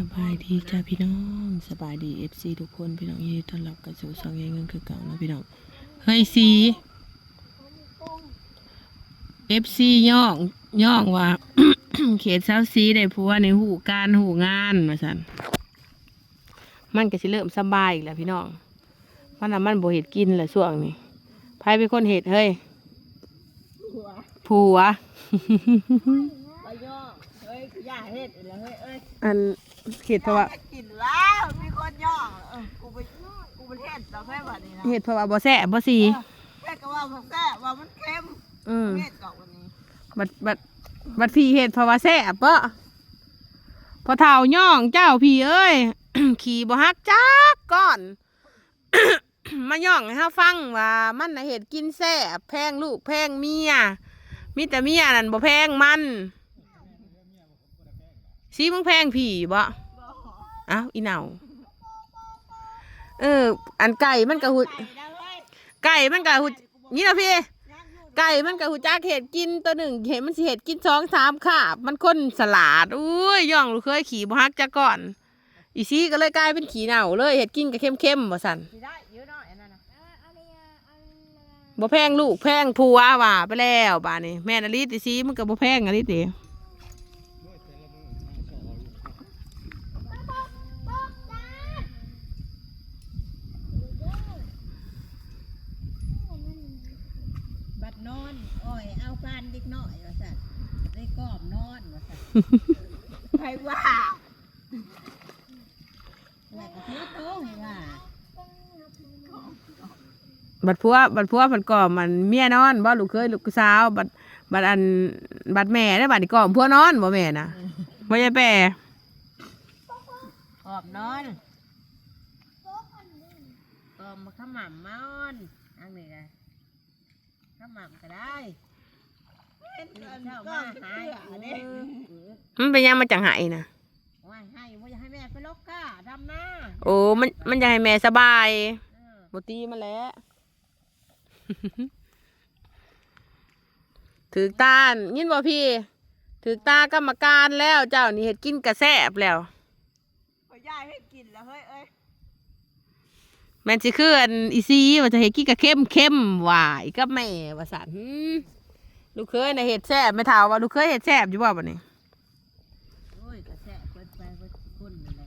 สบายดีจ้าพี่น้องสบายดีเอฟซีทุกคนพี่น้องยินดีต้อนรับกับสู่สองเงินคือเก่านะพี่น้องเฮ้ยซีเอฟซีย่องย่องว่า เขตเซาซีได้ผัวในหูการหูงานมาสันมันก็สิเริ่มสบายอีกแล้วพี่น้องมันน่ะมันบ่เห็ดกินแหละช่วงนี้ไผเป็นคนเห็ดเฮ้ยผัว อย่าเฮ็ดเลยเฮ้ยเอ้ยอันเห็ดเพราะว่ากินแล้วมีคนย่อเออกูไปกูไปเฮ็ดเราแค่แบบนี้นะเห็ดเพราะว่าบ่แซ่บบ่สีแค่ก็ว่าผักแซ่บว่ามันเค็มอืมเฮ็ดก่อนวันนี้บัดบัดบัดพี่เห็ดเพราะว่าแซ่บเปะพอเท่าย่องเจ้าพี่เอ้ยขี่บ่ฮักจักก่อนมาย่องให้เฮาฟังว่ามันน่ะเห็ดกินแซ่บแพงลูกแพงเมียมีแต่เมียนั่นบ่แพงมัน สีมึงแพงพี่บ่อ้าวอีเหนาเออ อันไก่มันก็หุไก่นะเฮ้ยไก่มันก็หุนี่นะพี่ย่างอยู่ไก่มันกับหูจักเห็ดกินตัวหนึ่งเห็ดมันสิเห็ดกินสองสามขาบมันคนสลัดอุ้ยย่องลูกเคยขี่บ่ฮักจักก่อน อีซี่ก็เลยกลายเป็นขี่เหน่าเลยเห็ดกินกับเข้มๆบ่สันสิได้เยอะหน่อยอันนั้นนะบ่แพงลูกแพงผัวว่าไปแล้วบ้านี้แม่นอลิตอีซี่มันก็บ่แพงอลิตเด้ บัดนอนอ้อยเอาฟานเด็กน้อยว่าสั่นได้กรอบน อนว่าบัดผัวบัดผัวผัดก่อมันเมียนอนบ่ลูกเคยลูกสาวบัดบัดอันบัดแม่ได้บัดนี่ก่อมผัวนอนบ่แม่นะบ่ยายแปรกอบนอนกอบมาขมำมอนอันนี้นะขมำก็ได้ เจ้ามาหายเด้อมันเป็นยังมาจังไห้นะว่าให้ว่าอยากให้แม่ไปลกก้าดำหน้าโอ้มันมันจะให้แม่สบายเออบตีมันแหล้วถือตานยินบ่พี่ ถือตากรรมการแล้วเจ้านี่เห็ดกินกระแซบแล้วพอย่ายให้กินแล้วเฮ้ยเอ้ยแม่นสิคืออันอีซีว่าจะเห็ดกินกระเข้มเข้มหวายกับแม่ว่าสันหืม ลูกเคยในะเห็ดแซบไม่เท่าว่าลูกเคยเห็ดแซบอยู่บ่บัดนี้โอ้ยกระแสเปิดไปเปิดก้นนั่นแหละ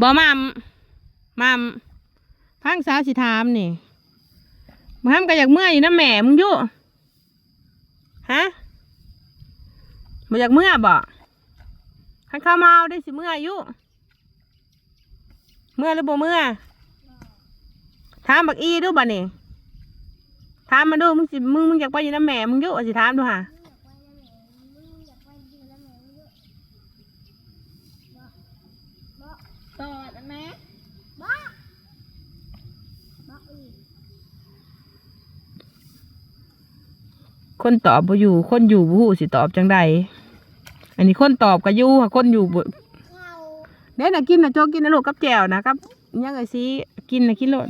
บ่มัมมัมพังสาวสิถามนี่มัมก็อยากเมื่อยอยู่นะแม่มึงอยู่ฮะบ่อยากเมื่อบ่ขันข้าวเมาได้สิเมื่ออยู่เมื่อหรือบ่เมื่อ ถามบักอีดูบ่นี่ถามมาดูมึงสิมึงมึงอยากไปอยู่นะแม่มึงอยู่สิถามดูฮะตอนะแม่คนตอบบ่อยู่ คนอยู่บ่ฮู้สิตอบจังใดอันนี้คนตอบก็อยู่ค่ะคนอยู่บ่เด้น่ะกินน่ะโจกินนะลูกกับแจ่วนะกับยังไงสิกินน่ะกินโลด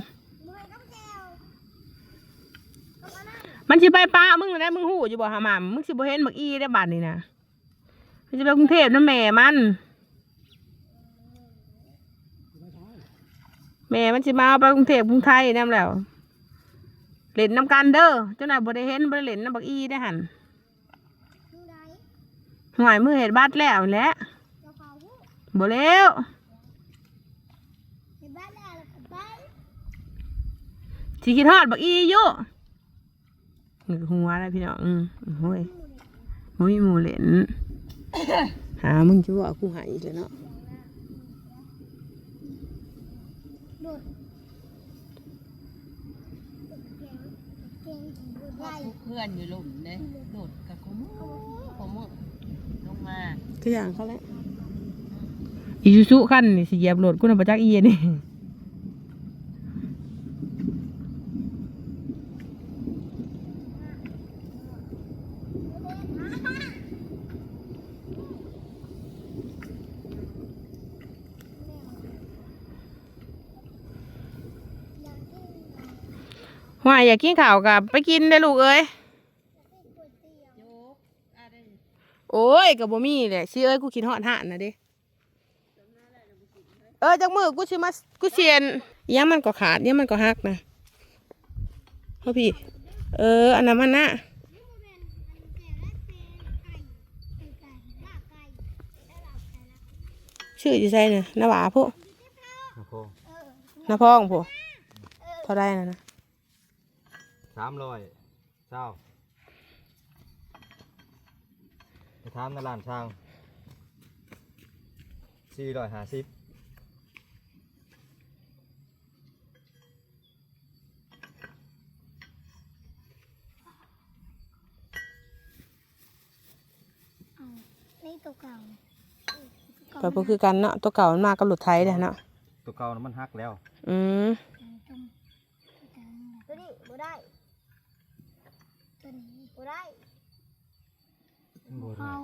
มันสิไปป้ามึงได้มึงฮู้อยู่บ่หาหม่ำมึงสิบ่เห็นบักอีได้บัดนี้นะมันสิไปกรุงเทพนะแม่มันแม่มันสิมาเอาไปกรุงเทพกรุงไทยนํแล้วเล่นน้ำกันเด้อเจ้านายบ่ได้เห็นบ่ได้เล่นน้ำบักอีได้หันหวยมือเห็ดบัตรแล้วแหละบ่แล้วสิคิดฮอดบักอีอยู่ นึกหัวแล้วพี่น้องอืมโอ้ยบ่มีหมู่เล่นหามึงจะว่ากูหายอีกแล้วเนาะเพื่อนอยู่หลุมเนี่ยโดดกับขมุขมุลงมาก็อย่างเขาแล้วอีซูซุคันนี่สิเหยียบรถกูน่ะบ่จักอีนี่ ว่าอยากกินข้าวกับไปกินได้อลูกเอ้ยโจ๊กอะไรโอ้ยกับบ่มีแหละสิเอ้ยกูคิดฮอดหานนะเด้เออจักมือกูสิมากูเสียนอิหยังมันก็ขาดอิหยังมันก็หักนะเฮาพี่ เอออันนั้นมันนะชื่ออยู่ไสน่ะนาหวาพุโอ้โหนาพ้องพุเท่าได้นะนะ สามร้อยเจ้าไปถามในร้านช่างสี่ร้อยห้าสิบนี่ตัวเก่าก็บ่คือกันเนาะตัวเก่ามันมากับรถไทยเด้อเนาะตัวเก่านั้นมันหักแล้ว อืม ตัวนี้บ่ได้ ตัวนี้บ่ได้ บ่ได้ เขา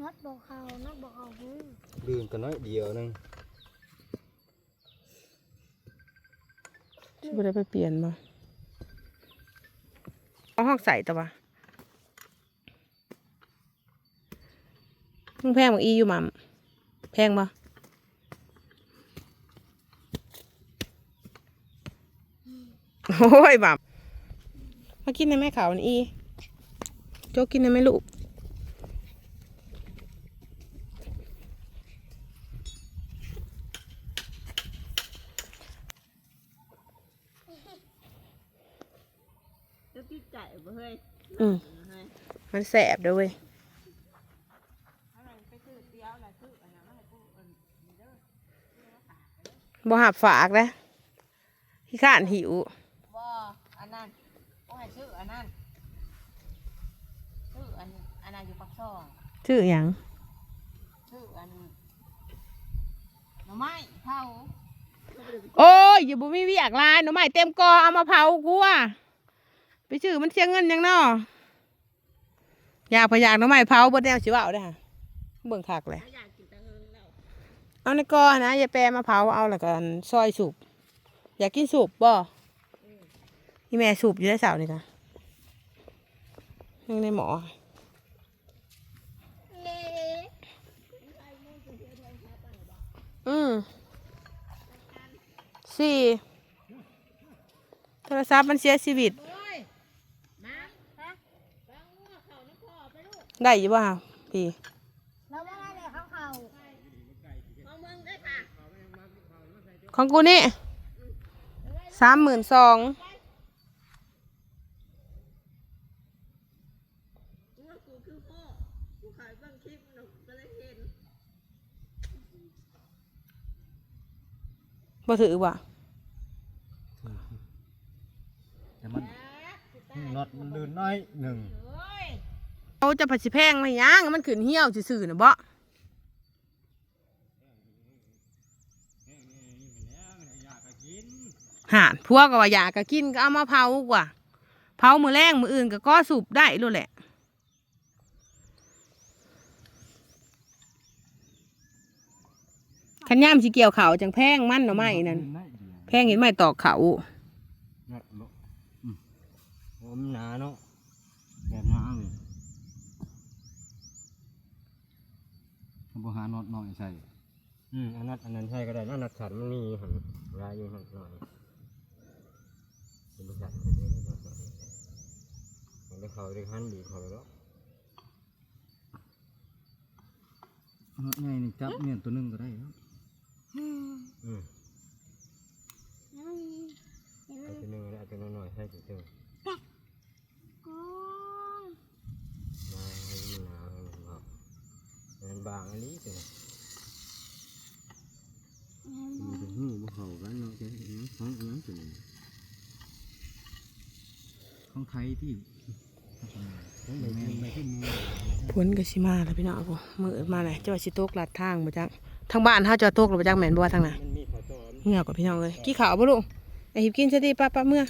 น็อตบอกเขาน็อตบอกเขาคือลื่นกันน้อยเดียวหนึงสิบ่ได้ไปเปลี่ยนบ่เอาห้องใส่ตัววะมึงแพงบักอีอยู่หม่ำแพงบ่โอ้ยหม่ำมากินในแม่ขาวนี่อี โจกกินในแม่ลูกจะติดใจบ่เฮ้ยอืมเฮ้ยมันแสบเด้วยเวยอะไรไปซื้อเตี้ยวอะไรซื้ออันนั้นมาให้กูอันนี้เด้อบ่หับฝากนะพี่ข้านหิว บ่อันนั้นโอ้ยซื้ออันนั้นซื้ออัน อันนั้นอยู่ปักซองชื่อหยังซื้ออันหน่อไม้เผาโอ้ยอย่าบ่มีเวิอยากลายหน่อไม้เต็มกอเอามาเผากูอะไปชื่อมันเสียเงินหยังเนาะอยากพะอยากหน่อไม้เผาบ่แนวสิว่าเอาได้อค่ะเบิ่งคักเลยไม่อยากกินแต่เงินแล้วเอาในกอนะอย่าแปรมาเผาเอาแล้วก็อันซอยสุบอยากกินสุบบ่พี่แม่สุบอยู่ได้เสานี่ค่ะยังในหมอ เละ อืมสี่โทรศัพท์มันเสียชีวิตโอ้ยมาฮะบางงัวเขาน้ำคอไปลูกได้อยู่ป่ะพี่เราไม่ได้เลยเขาเขามองเมืองได้ค่ะ ของกูนี่สามหมื่นสอง งัวกูคือพ่อกูขายเบางคลิปหนูก็เลยเห็น บ่ถือว่ะแต่มันน็อตมันลื่นน้อยหนึ่งเฮ้ยเขาจะผัดสิแพงไหมยังมันขึ้นเหี่ยวซื่อๆนะบ่หานพวกก็ว่าอยากก็กินก็เอามาเผากว่าเผามือแรงมืออื่นก็ก็สูบได้รู้แหละ ขันย่ามสิเกี่ยวเขาวจังแพงมันเนาะไม่นั่นลื่อยเดียวแพงเห็นไหมตอกเขานัดโลอืมโอ้มนหนาเนาะแบบหนาเลยเอาบ่หาน็อตน้อยใส่อืมอันนั้นอันนั้นใช่ก็ได้นั่นนัดขันมันมีหันลายอยู่หันหน่อยเป็นบริษัทมันเลยนะมันได้เขาได้หันดีเขาแล้วน็อตใหญ่นี่จับเมียนตัวหนึงก็ได้แล้ว อืมอืมแล้วมีเห็นไหมเอาตัวหนึงแล้วเอาตัวน้อยๆให้ตัวเดียวกูมาให้มันหนาให้มันเบามันบางอันนี้ตัวมันจะหูบ่เข้ากันเนาะแกของอันนั้นตัวนี้ของไทยที่ของใบแมนใบที่มูผลก็สิมาแล้วพี่น้องกูมือมาเลยจะว่าสิตกลัดทางบ่จัก ทางบ้านเฮาจะตกหรือบ่จักแม่นบ่ว่าทางน่ะมันมีข้าวต้มเหงื่อกว่าพี่น้องเลยกี่ขาวบ่ลูกไอหิบกินซะดิป้าป้าเมื่อ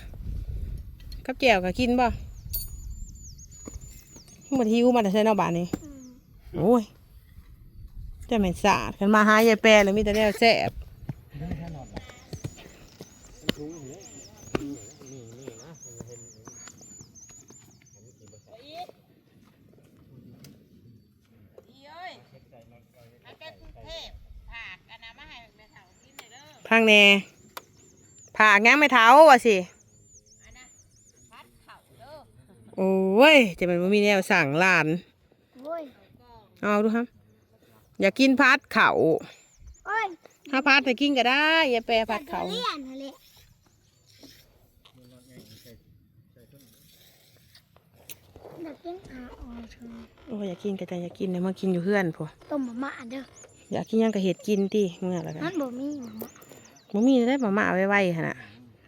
กับแจ่วก็กินบ่หมดหิวมาแต่ใช้นอกบ้านนี่อืมโอ้ยจะแม่นสาดกันมาหายายแปรแล้วมีแต่แนวแซ่บ ถุงนี่นี่นี่นะเห็น พังแน่ผ่าง้างไม่เท้าว่ะสิพัดเข่าเด้อโอ้ยจะเป็นบ่มีแนวสั่งหลานโอ้ยเอาดูครับ อย่ากินพัดเขาโอ้ยถ้าพัดไปกินก็ได้ อย่าแปรพัดเขาเลี่ยนทะเลอยากกินขาอ่อนเชิญโอ้ยอยากกินก็จะอยากกินเนี่ยมากินอยู่เพื่อนพอต้มมะม่าเด้ออยากกินหยังก็เห็ดกินติเมื่อแล้วกันนั่นบ่มีมะม่า บ่มีได้มาม่าไว้ๆหั่นน่ะ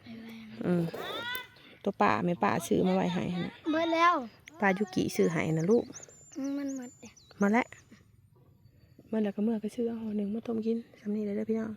ไปแวงอืมตัวป้าแม่ป้าซื้อมาไว้ให้หั่นน่ะเบิดแล้วป้ายุกิซื้อให้นะลูก มันหมดแล้วมาแล้วมาแล้วก็เมื่อก็ซื้อเอาห่อหนึ่งมาต้มกินสำนี้เลยเด้อพี่น้อง